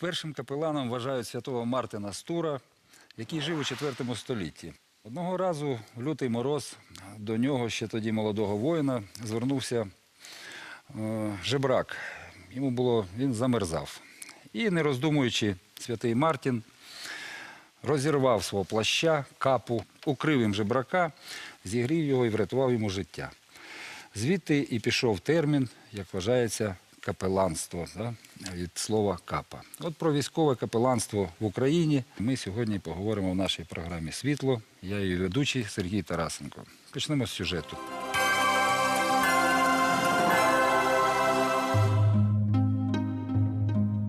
Першим капеланом вважають святого Мартина Стура, який жив у IV столітті. Одного разу в лютий мороз до нього, ще тоді молодого воїна, звернувся е, жебрак. Йому було, він замерзав. І, не роздумуючи, святий Мартін розірвав свого плаща, капу, укрив їм жебрака, зігрів його і врятував йому життя. Звідти і пішов термін, як вважається, капеланство да, від слова капа. От про військове капеланство в Україні ми сьогодні поговоримо в нашій програмі Світло. Я її ведучий Сергій Тарасенко. Почнемо з сюжету.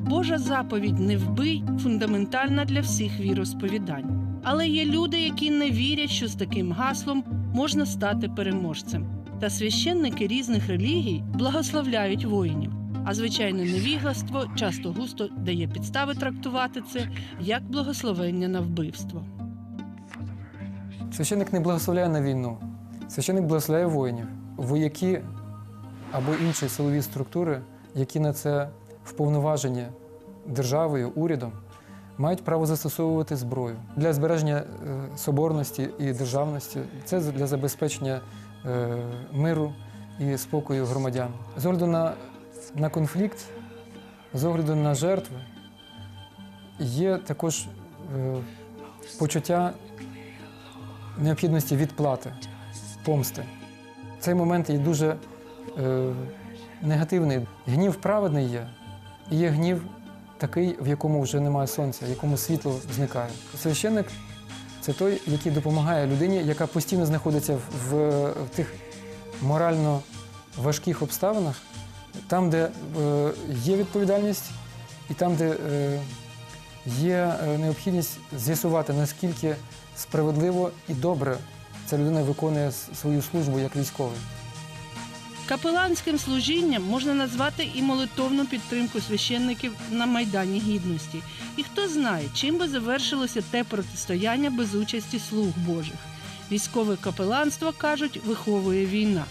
Божа заповідь не вбий фундаментальна для всіх віросповідань. Але є люди, які не вірять, що з таким гаслом можна стати переможцем. Та священники різних релігій благословляють воїнів. А звичайне невігластво часто густо дає підстави трактувати це як благословення на вбивство. Священник не благословляє на війну. Священник благословляє воїнів. Вояки або інші силові структури, які на це вповноважені державою, урядом, мають право застосовувати зброю для збереження е, соборності і державності. Це для забезпечення е, миру і спокою громадян. З огляду на, на конфлікт, з огляду на жертви, є також е, почуття необхідності відплати, помсти. Цей момент є дуже е, негативний. Гнів праведний є, і є гнів такий, в якому вже немає сонця, в якому світло зникає. Священник це той, який допомагає людині, яка постійно знаходиться в, в, тих морально важких обставинах, там, де е, є відповідальність, і там, де е, є е, необхідність з'ясувати, наскільки справедливо і добре ця людина виконує свою службу як військовий. Капеланським служінням можна назвати і молитовну підтримку священників на Майдані Гідності. І хто знає, чим би завершилося те протистояння без участі слуг Божих. Військове капеланство, кажуть, виховує війна.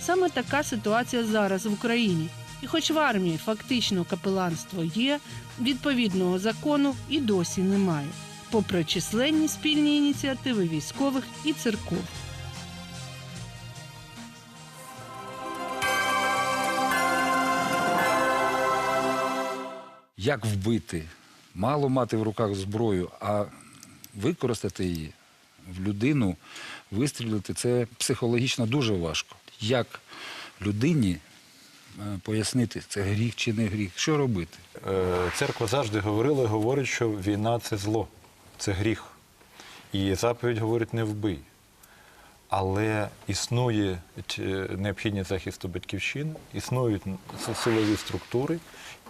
Саме така ситуація зараз в Україні. І хоч в армії фактично капеланство є, відповідного закону і досі немає, попри численні спільні ініціативи військових і церков. Як вбити? Мало мати в руках зброю, а використати її в людину, вистрілити це психологічно дуже важко. Як людині пояснити, це гріх чи не гріх? Що робити? Е, Церква завжди говорила і говорить, що війна це зло, це гріх. І заповідь говорить не вбий. Але існує е, необхідність захисту батьківщини, існують силові структури,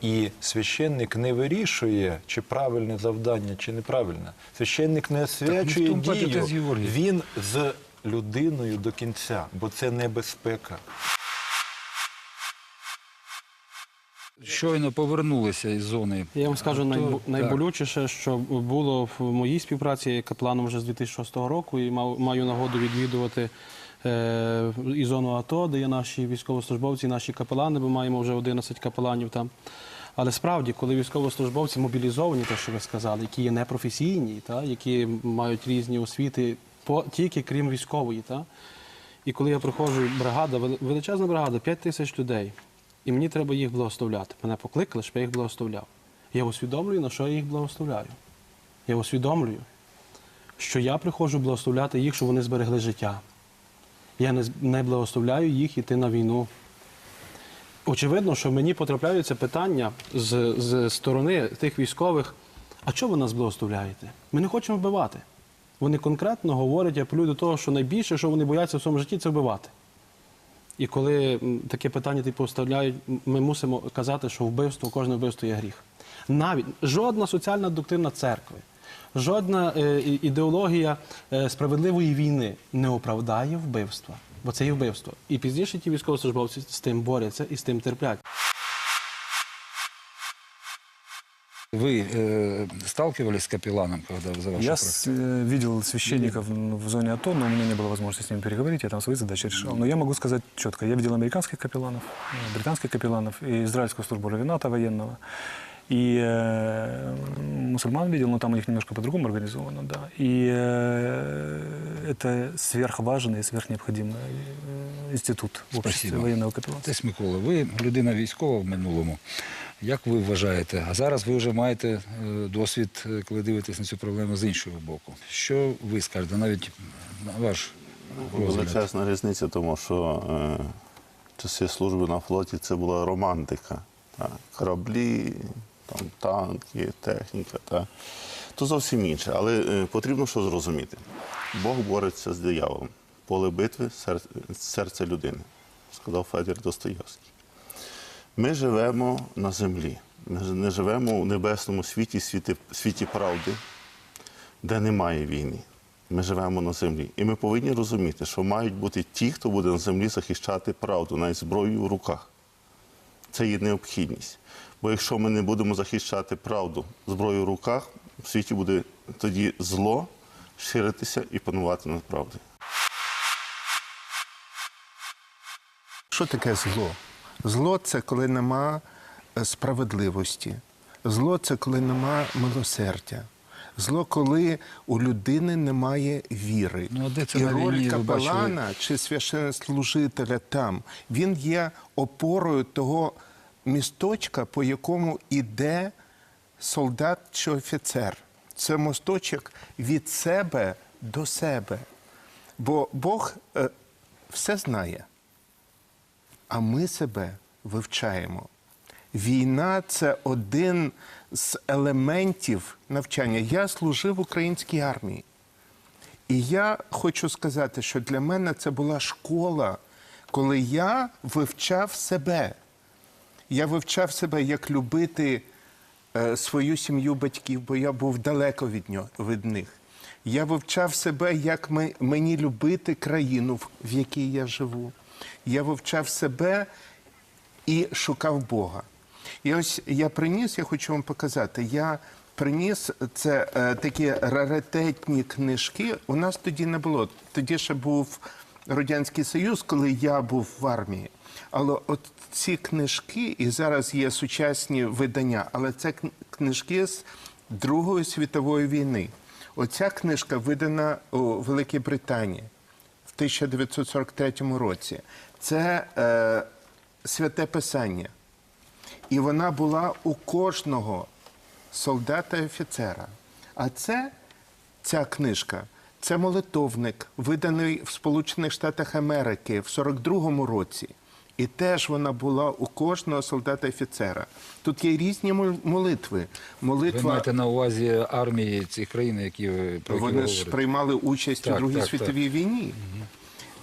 і священник не вирішує, чи правильне завдання, чи неправильне. Священник не освячує дію. Він з людиною до кінця, бо це небезпека. Щойно повернулися із зони. Я вам скажу найбо- найболючіше, що було в моїй співпраці я капланом вже з 2006 року і мав, маю нагоду відвідувати е, і зону АТО, де є наші військовослужбовці, і наші капелани, бо маємо вже 11 капеланів там. Але справді, коли військовослужбовці мобілізовані, те, що ви сказали, які є непрофесійні, та, які мають різні освіти, по, тільки крім військової, та, і коли я проходжу бригада, вели- величезна бригада, 5 тисяч людей, і мені треба їх благословляти. Мене покликали, щоб я їх благословляв. Я усвідомлюю, на що я їх благословляю. Я усвідомлюю, що я приходжу благословляти їх, щоб вони зберегли життя. Я не, благословляю їх іти на війну. Очевидно, що мені потрапляються питання з, з сторони тих військових, а чого ви нас благословляєте? Ми не хочемо вбивати. Вони конкретно говорять, апелюють до того, що найбільше, що вони бояться в своєму житті, це вбивати. І коли таке питання типу вставляють, ми мусимо казати, що вбивство, кожне вбивство є гріх. Навіть жодна соціальна доктрина церкви, жодна е, ідеологія е, справедливої війни не оправдає вбивства, бо це є вбивство. І пізніше ті військовослужбовці з тим борються і з тим терплять. Ви е, сталкивались з капеланом, коли за вашу Я практику? с- э, видел священников ну, в зоне АТО, но у меня не было возможности с ними переговорить, я там свои задачи решал. Но я могу сказать четко, я видел американских капелланов, э, британских капелланов и израильскую службу равената военного. И э, мусульман видел, но там у них немножко по-другому организовано, да. И э, это сверхважный и сверхнеобходимый э, институт в обществе Спасибо. военного капелланства. Отець Микола, ви людина військова в минулому. Як ви вважаєте? А зараз ви вже маєте е, досвід, е, коли дивитесь на цю проблему з іншого боку. Що ви скажете, навіть на ваш? Величезна різниця, тому що е, часи служби на флоті це була романтика. Так? Кораблі, там, танки, техніка. Так? То зовсім інше. Але е, потрібно що зрозуміти. Бог бореться з дияволом. Поле битви сер- серце людини, сказав Федір Достоєвський. Ми живемо на землі. Ми не живемо у небесному світі, світі, світі правди, де немає війни. Ми живемо на землі. І ми повинні розуміти, що мають бути ті, хто буде на землі захищати правду, навіть зброєю в руках. Це є необхідність. Бо якщо ми не будемо захищати правду зброєю в руках, в світі буде тоді зло ширитися і панувати над правдою. Що таке зло? Зло це коли нема е, справедливості. Зло це коли нема милосердя. Зло, коли у людини немає віри. Ну, де це І роль війні капелана чи священнослужителя там, він є опорою того місточка, по якому іде солдат чи офіцер. Це мосточок від себе до себе. Бо Бог е, все знає а ми себе вивчаємо. Війна це один з елементів навчання. Я служив в українській армії. І я хочу сказати, що для мене це була школа, коли я вивчав себе. Я вивчав себе, як любити е, свою сім'ю батьків, бо я був далеко від, нього, від них. Я вивчав себе, як ми, мені любити країну, в, в якій я живу. Я вивчав себе і шукав Бога. І ось я приніс, я хочу вам показати. Я приніс це е, такі раритетні книжки. У нас тоді не було. Тоді ще був Радянський Союз, коли я був в армії. Але от ці книжки, і зараз є сучасні видання, але це книжки з Другої світової війни. Оця книжка видана у Великій Британії в 1943 році. Це е, святе писання. І вона була у кожного солдата і офіцера. А це ця книжка це молитовник, виданий в Сполучених Штатах Америки в 42-му році. І теж вона була у кожного солдата офіцера. Тут є різні мол- молитви. Ви Молитва маєте на увазі армії цих країн, які ви про які ви вони ж приймали участь Так, у Другій так, світовій війні.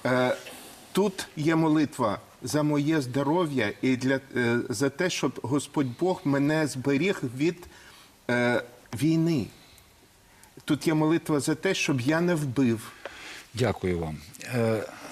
Е, тут є молитва за моє здоров'я і для, е, за те, щоб Господь Бог мене зберіг від е, війни. Тут є молитва за те, щоб я не вбив. Дякую вам.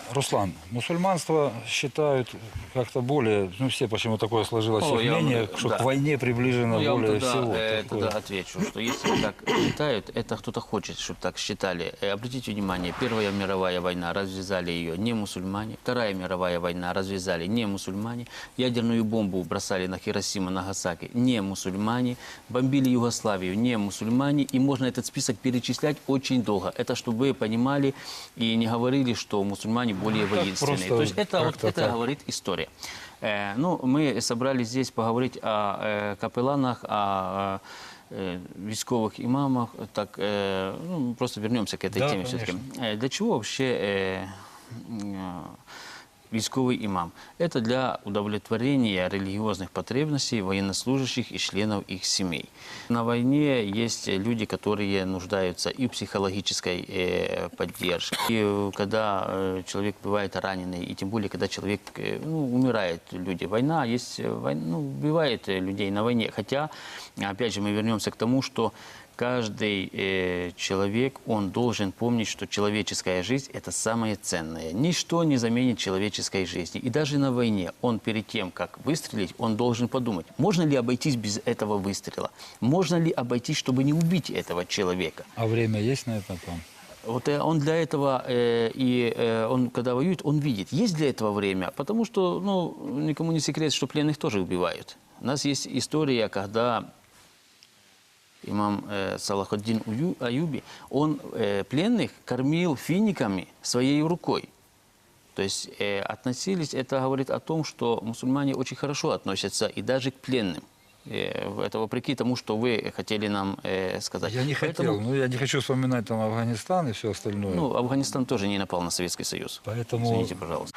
Э, Руслан, мусульманство считают как-то более, ну все почему такое сложилось О, я мнение, э, что да. к войне приближено Ну, я более тогда, всего. э, такое. тогда отвечу, что если так считают, это кто-то хочет, чтобы так считали. Э, Обратите внимание, Первая мировая война, развязали ее не мусульмане. Вторая мировая война, развязали не мусульмане. Ядерную бомбу бросали на Хиросиму, Нагасаки, не мусульмане. Бомбили Югославию, не мусульмане. И можно этот список перечислять очень долго. Это чтобы вы понимали и не говорили, что мусульмане более воинственные. просто То есть это, вот, как-то это так. говорит история. Э, ну, мы собрались здесь поговорить о э, капелланах, о э, э, військовых имамах. Так, э, ну, просто вернемся к этой Да, теме конечно. все-таки. Э, для чего вообще э, э, військовый имам? Это для удовлетворения религиозных потребностей военнослужащих и членов их семей. На войне есть люди, которые нуждаются и в психологической э, поддержке. И когда э, человек бывает раненый, и тем более, когда человек э, ну, умирает, люди. Война есть, война, ну, убивает людей на войне. Хотя, опять же, мы вернемся к тому, что каждый э, человек, он должен помнить, что человеческая жизнь – это самое ценное. Ничто не заменит человеческой жизни. И даже на войне он перед тем, как выстрелить, он должен подумать, можно ли обойтись без этого выстрела? Можно ли обойтись, чтобы не убить этого человека? А время есть на это там? Вот э, он для этого, э, и э, он, когда воюет, он видит, есть для этого время, потому что, ну, никому не секрет, что пленных тоже убивают. У нас есть история, когда имам э, Салахуддин Ую- Аюби, он э, пленных кормил финиками своей рукой. То есть э, относились, это говорит о том, что мусульмане очень хорошо относятся и даже к пленным. Э, это вопреки тому, что вы хотели нам э, сказать. Я не Поэтому, хотел, ну я не хочу вспоминать там Афганистан и все остальное. Ну, Афганистан тоже не напал на Советский Союз. Поэтому- Извините, пожалуйста.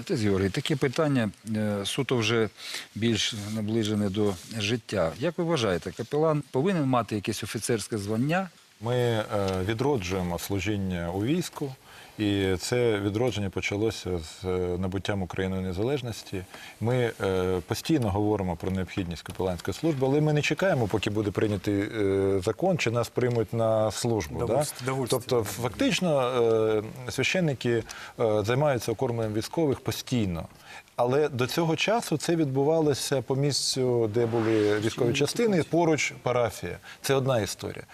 Отець Георгій, таке питання е, суто вже більш наближене до життя. Як ви вважаєте, капелан повинен мати якесь офіцерське звання? Ми е, відроджуємо служіння у війську, і це відродження почалося з е, набуттям Україною незалежності. Ми е, постійно говоримо про необхідність капеланської служби, але ми не чекаємо, поки буде прийнятий е, закон, чи нас приймуть на службу. Да? Довольство- довольство. Тобто, фактично, священники займаються окормленням військових постійно. Але до цього часу це відбувалося по місцю, де були військові частини, поруч парафія. Це одна історія.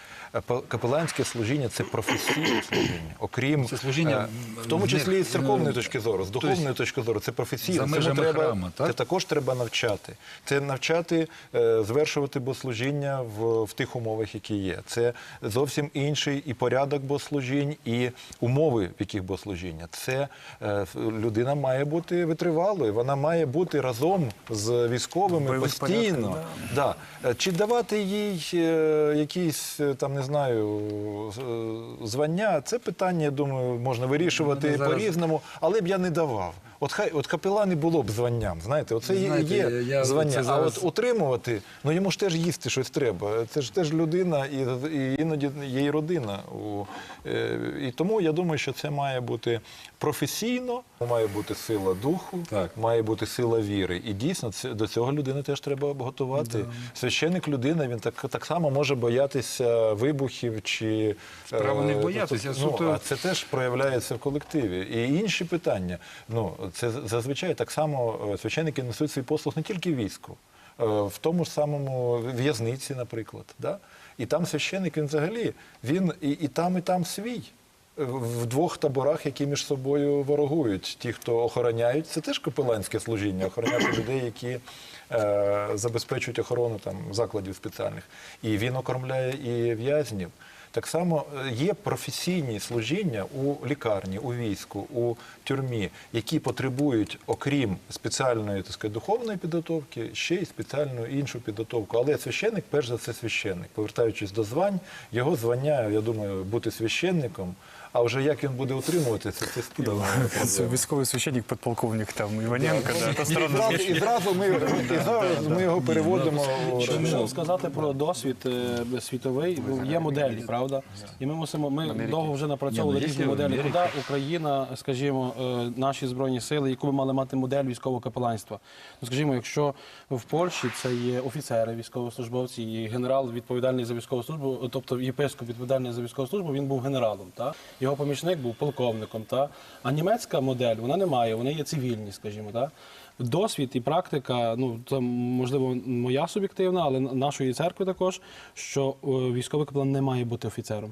Капеланське служіння це професійне служіння. Окрім Це служіння, е, в тому числі і з церковної е, точки зору, з духовної точки зору, це професійне. Цьому треба, храму, так? Це також треба навчати. Це навчати е, звершувати богослужіння в, в тих умовах, які є. Це зовсім інший і порядок богослужінь, і умови, в яких богослужіння. Це е, людина має бути витривалою, вона має бути разом з військовими Бойові постійно. Порядки, Да. Да. Чи давати їй е, якісь е, там не знаю е, звання? Це питання, я думаю, можна вирішувати по-різному, але б я не давав. От хай от капелани було б званням. Знаєте, оце є- Знаєте, є я- я звання. це А от утримувати, ну йому ж теж їсти щось треба. Це ж теж людина, і, і іноді є і родина. Е, і тому я думаю, що це має бути професійно, має бути сила духу, Так. має бути сила віри. І дійсно це, до цього людини теж треба готувати. Священник людина, він так, так само може боятися вибухів чи Справа не е, боятися, тобто, суто- ну, а це теж проявляється в колективі. І інші питання. Ну, це зазвичай так само е, священники несуть свій послуг не тільки війську, е, в тому ж самому в'язниці, наприклад. Да? І там священник він взагалі він і, і там, і там свій. Е, В двох таборах, які між собою ворогують. Ті, хто охороняють, це теж капеланське служіння, охороняти людей, які е, забезпечують охорону там, закладів спеціальних. І він окормляє і в'язнів. Так само е, є професійні служіння у лікарні, у війську, у тюрмі, які потребують, окрім спеціальної так сказати, духовної підготовки, ще й спеціальну іншу підготовку. Але священник, перш за все, священник. Повертаючись до звань, його звання, я думаю, бути священником. А вже як він буде утримувати це, це спільно. Військовий священник, подполковник там Іваненко, да, І зразу, і ми, зараз ми його переводимо. Якщо сказати про досвід е, світовий, ну, є моделі, правда? І ми мусимо, ми довго вже напрацьовували ну, різні моделі. Куди Україна, скажімо, е, наші збройні сили, яку би мали мати модель військового капеланства. Ну, скажімо, якщо в Польщі це є офіцери, військовослужбовці, і генерал відповідальний за військову службу, тобто єпископ відповідальний за військову службу, він був генералом. Та? Його помічник був полковником. Та? А німецька модель вона не має, вони є цивільні, скажімо. Та? Досвід і практика, ну це можливо моя суб'єктивна, але нашої церкви також, що е, військовий капелан не має бути офіцером.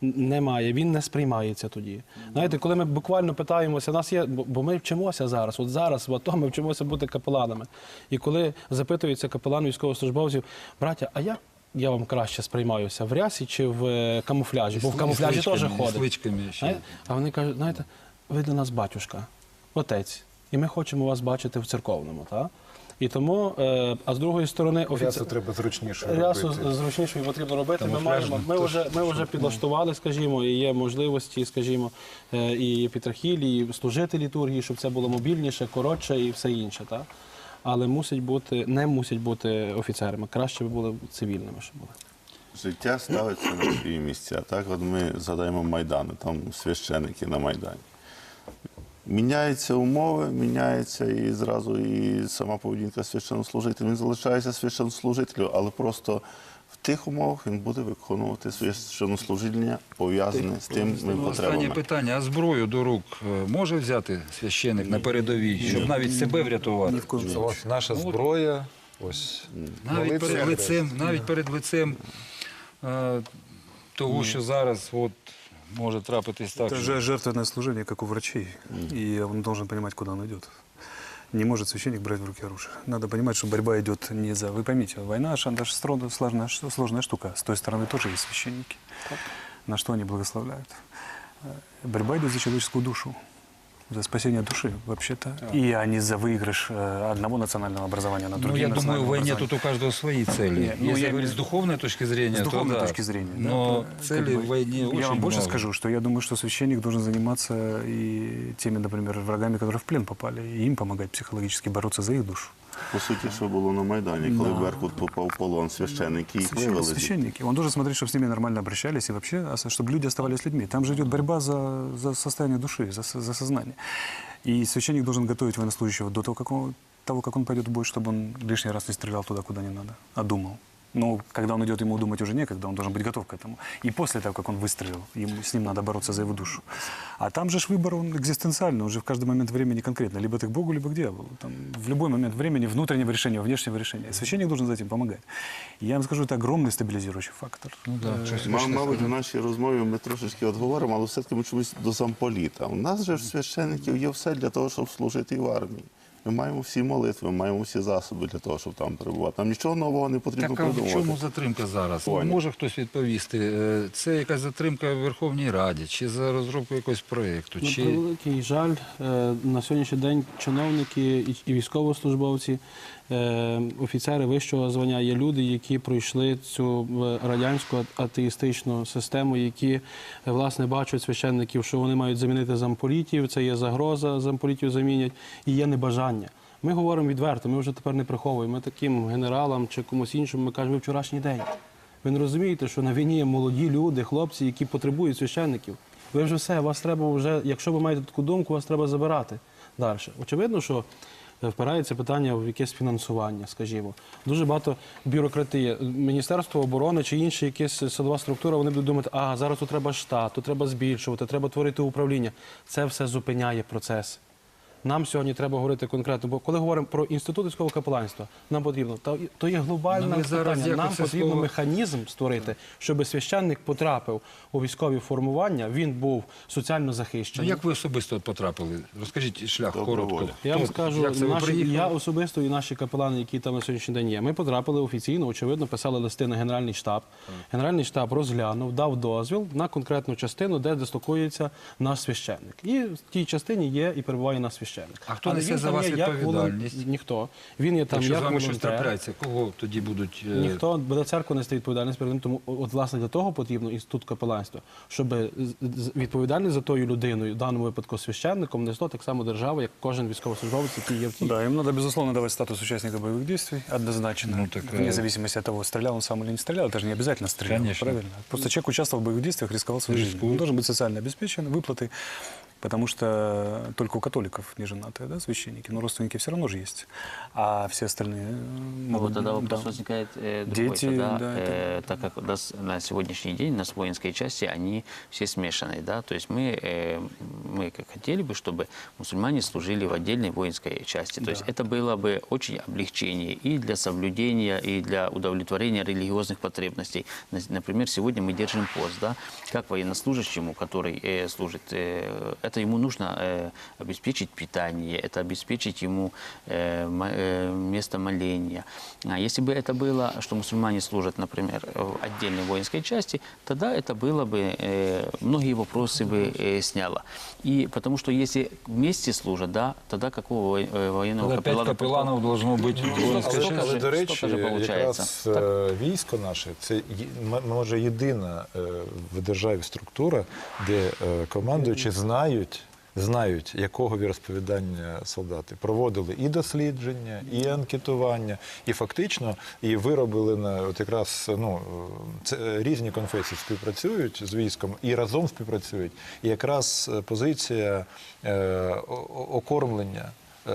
Немає, він не сприймається тоді. Знаєте, коли ми буквально питаємося, нас є, бо ми вчимося зараз. От зараз в АТО ми вчимося бути капеланами. І коли запитується капелан військовослужбовців, браття, а як я вам краще сприймаюся? В рясі чи в е, камуфляжі? Бо в камуфляжі теж ходить. ще. А вони кажуть, знаєте, ви для нас батюшка, отець, і ми хочемо вас бачити в церковному. Та? І тому, е, а з другої сторони, Рясу треба зручніше Рясу робити. зручніше потрібно робити. Ми, маємо, ми, вже, ми вже підлаштували, скажімо, і є можливості, скажімо, е, і епітрахілі, і служити літургії, щоб це було мобільніше, коротше і все інше. Так? Але мусять бути, не мусять бути офіцерами. Краще би були цивільними, щоб були. Життя ставиться на свої місця. Так, от ми згадаємо Майдан, там священики на Майдані. Міняються умови, міняється і зразу і сама поведінка священнослужителя. Він залишається священнослужителем, але просто в тих умовах він буде виконувати священнослужіння, пов'язане з тими Останнє потребами. питання. А зброю до рук е, може взяти священик на передовій, щоб навіть себе врятувати? Ось наша зброя, ось Навіть молитва. перед лицем, навіть перед лицем е, того, що зараз от, може трапитись так. Это же жертвенное служение, как у врачей. И он должен понимать, куда он идет. не может священник брать в руки оружие. Надо понимать, что борьба идет не за... Вы поймите, война, она же стро- сложная, сложная штука. С той стороны тоже есть священники. На что они благословляют? Э, Борьба идет за человеческую душу, за спасение души, вообще-то. И а не за выигрыш э, одного национального образования над Ну, другим я думаю, в национальным войне образованием. тут у каждого свои цели. Не, ну, Если я говорить имею- с духовной точки зрения, С то духовной да. точки зрения. да, Но то, как целей бы, в войне очень Я вам больше много. скажу, что я думаю, что священник должен заниматься и теми, например, врагами, которые в плен попали, и им помогать психологически бороться за их душу. По суті, що було на Майдані, коли Да. Беркут попав в полон, священники їх Священ- вивели. Священники. Он должен смотреть, чтобы с ними нормально обращались и вообще, чтобы люди оставались людьми. Там же идет борьба за, за состояние души, за, со- за сознание. И священник должен готовить военнослужащего до того, как он, того, как он пойдет в бой, чтобы он лишний раз не стрелял туда, куда не надо, а думал. Но когда он идет, ему думать уже некогда, он должен быть готов к этому. И после того, как он выстрелил, ему, с ним надо бороться за его душу. А там же ж выбор, он экзистенциальный, он же в каждый момент времени конкретно. Либо ты к Богу, либо к дьяволу. Там, в любой момент времени внутреннего решения, внешнего решения. Священник должен за этим помогать. И я вам скажу, это огромный стабилизирующий фактор. Ну, да, щось Ма- хочете Мабуть, в сказати? нашій розмові ми трошечки от говоримо, але все-таки ми чомусь до замполіта. У нас же ж священників є все для того, щоб служити і в армії. Ми маємо всі молитви, ми маємо всі засоби для того, щоб там перебувати. Нам нічого нового не потрібно Так а в чому затримка зараз? Понял. Може хтось відповісти, е, це якась затримка в Верховній Раді, чи за розробку якогось проєкту, чи Великий жаль, е, на сьогоднішній день чиновники і- військовослужбовці, офіцери вищого звання є люди, які пройшли цю е, радянську атеїстичну систему, які е, власне бачать священників, що вони мають замінити замполітів. Це є загроза, замполітів замінять, і є небажання. Ми говоримо відверто, ми вже тепер не приховуємо. Ми таким генералам чи комусь іншому ми кажемо, ви вчорашній день. Ви не розумієте, що на війні є молоді люди, хлопці, які потребують священників. Ви вже все, вас треба вже, якщо ви маєте таку думку, вас треба забирати далі. Очевидно, що е, впирається питання в якесь фінансування, скажімо. Дуже багато бюрократії. Міністерство оборони чи інші якісь силова структура, вони будуть думати, а зараз тут треба штат, тут треба збільшувати, треба творити управління. Це все зупиняє процес. Нам сьогодні треба говорити конкретно, бо коли говоримо про інститут військового капеланства, нам потрібно то, то є глобальне Ну, питання. Нам потрібно слово- механізм створити, щоб священник потрапив у військові формування. Він був соціально ну, захищений. як ви особисто потрапили? Розкажіть шлях Добровольно. коротко. Я вам скажу, наші, я особисто і наші капелани, які там на сьогоднішній день є. Ми потрапили офіційно, очевидно, писали листи на Генеральний штаб. Генеральний штаб розглянув, дав дозвіл на конкретну частину, де дислокується наш священник. І в тій частині є і перебуває наш священник А хто Але несе він за там вас є як відповідальність? волон- Ніхто. Він є там Якщо з як вами щось волонтер. трапляється, кого тоді будуть е, Ніхто буде церква нести відповідальність перед ним. Тому от власне для того потрібно інститут капеланства, щоб з- з- відповідальність за тою людиною, в даному випадку священником, несло так само держава, як кожен військовослужбовець, який є в тій Да, им надо, безусловно, давать статус участника боевых действий, однозначно. Ну, так, Вне э, зависимости от того, стрелял он сам или не стрелял, это же не обязательно стрелял, Конечно. правильно? Просто человек участвовал в боевых действиях, рисковал своей жизнью. Он Рискует. должен быть социально обеспечен, выплаты, Потому что только у католиков не женатые, да, священники, но родственники все равно же есть, а все остальные э, Ну, вот тогда да. вопрос возникает э, другой. Дети, Тогда, да, э, так как у нас на сегодняшний день у нас воинские части, они все смешанные, да, то есть мы, э, мы как хотели бы, чтобы мусульмане служили в отдельной воинской части. То есть это было бы очень облегчение и для соблюдения, и для удовлетворения религиозных потребностей. На- Например, сегодня мы держим пост, да, как военнослужащему, который э, служит, э, это ему нужно э, обеспечить питание, это обеспечить ему э, мо- э, место моления. А если бы это было, что мусульмане служат, например, в отдельной воинской части, тогда это было бы, э, многие вопросы бы э, сняло. И потому что если вместе служат, да, тогда какого во- э, военного Тогда п'ять капеллана капеланів должно бути в Ну, воїнській але- частині. Але, до речі, стільки же получається. якраз е, військо наше це є- м- може єдина е, в державі структура, де е, командуючі знають. Знають, якого віросповідання солдати проводили і дослідження, і анкетування, і фактично і виробили на от якраз ну це е, різні конфесії співпрацюють з військом і разом співпрацюють. І якраз е, позиція е, окормлення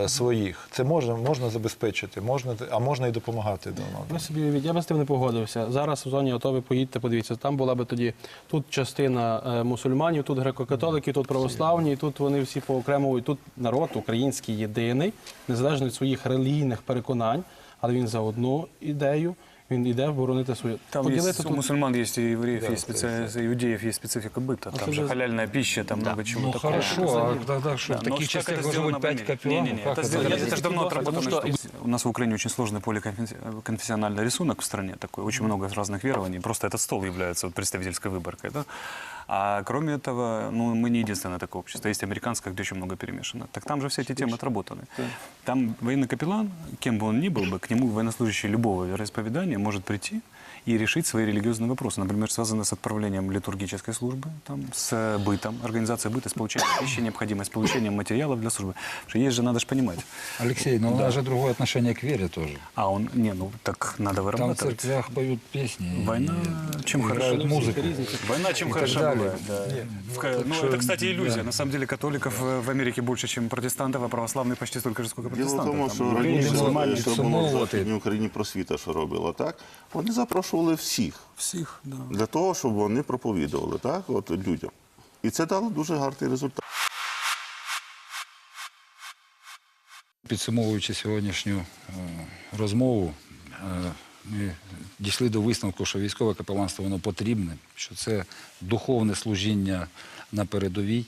своїх. Це можна, можна забезпечити, можна, а можна і допомагати один Ви собі я би з тим не погодився. Зараз в зоні АТО ви поїдьте, подивіться. Там була би тоді тут частина е, мусульманів, тут греко-католики, тут православні, і тут вони всі поокремовують. Тут народ український єдиний, незалежно від своїх релігійних переконань, але він за одну ідею Він йде боронити свою. Там Поділити есть, у тут мусульман есть и евреев, Да, есть то есть, специ... иудеев есть специфика быта. А Там ты же же- халяльная пища, там много чего Ну такого. хорошо, а тогда что, в Да, но таких как частях это должно сделано быть в пять Америке? капелланов? Не-не-не, Как это, это сделано- делается? это же давно Потому отработано. что что У нас в Украине очень сложный поликонфессиональный рисунок в стране такой, очень много разных верований. Просто этот стол является вот представительской выборкой. Да? А кроме этого, ну, мы не единственное такое общество. Есть американское, где очень много перемешано. Так там же все эти темы отработаны. Там военный капеллан, кем бы он ни был бы, к нему военнослужащий любого вероисповедания может прийти и решить свои религиозные вопросы, например, связанные с отправлением литургической службы, там, с бытом, организацией быта, с получением пищи, необходимость, с получением материалов для службы. Потому что есть же, надо же понимать. Алексей, но у нас же другое отношение к вере тоже. А он, не, ну так надо Там в вырабатывать. церквях поют песни. Война и чем играют хороша? музыку. Война чем И хороша так далее. бывает, да. В ка- ну, что, это, кстати, иллюзия. да. На самом деле католиков э, в Америке больше, чем протестантов, а православных почти столько же, сколько Діло в протестантов. тому, Там що евреи, раніше, мусульмане, що було в підсумовувати. Західній Україні просвіта, що робила, так? Вони запрошували всіх всіх, да. для того, щоб вони проповідували так, от, людям. І це дало дуже гарний результат. Підсумовуючи сьогоднішню е, розмову, е, ми дійшли до висновку, що військове капеланство воно потрібне, що це духовне служіння на передовій.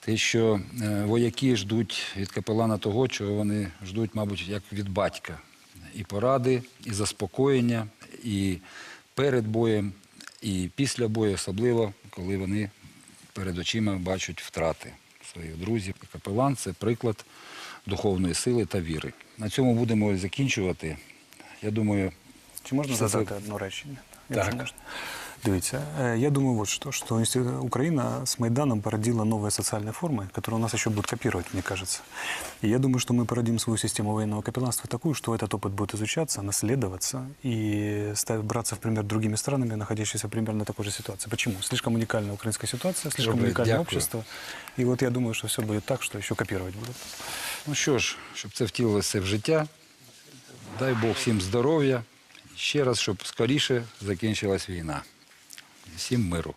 Те, що е, вояки ждуть від капелана того, чого вони ждуть, мабуть, як від батька. І поради, і заспокоєння, і перед боєм, і після бою, особливо, коли вони перед очима бачать втрати своїх друзів. Капелан це приклад духовної сили та віри. На цьому будемо закінчувати. Я думаю, Чи можна задати одне речення? Так. Якщо можна. Дивіться, е, я думаю вот что, что институт- Украина с Майданом породила новые социальные формы, которые у нас еще будут копировать, мне кажется. И я думаю, что мы породим свою систему военного капелланства такую, что этот опыт будет изучаться, наследоваться и ставить, браться в пример другими странами, находящимися в примерно такой же ситуации. Почему? Слишком уникальная украинская ситуация, слишком Добре, уникальное дякую. общество. И вот я думаю, что все будет так, что еще копировать будут. ну що ж, щоб це втілилося в життя, дай Бог всім здоров'я. Ще раз, щоб скоріше закінчилась війна. Всім миру.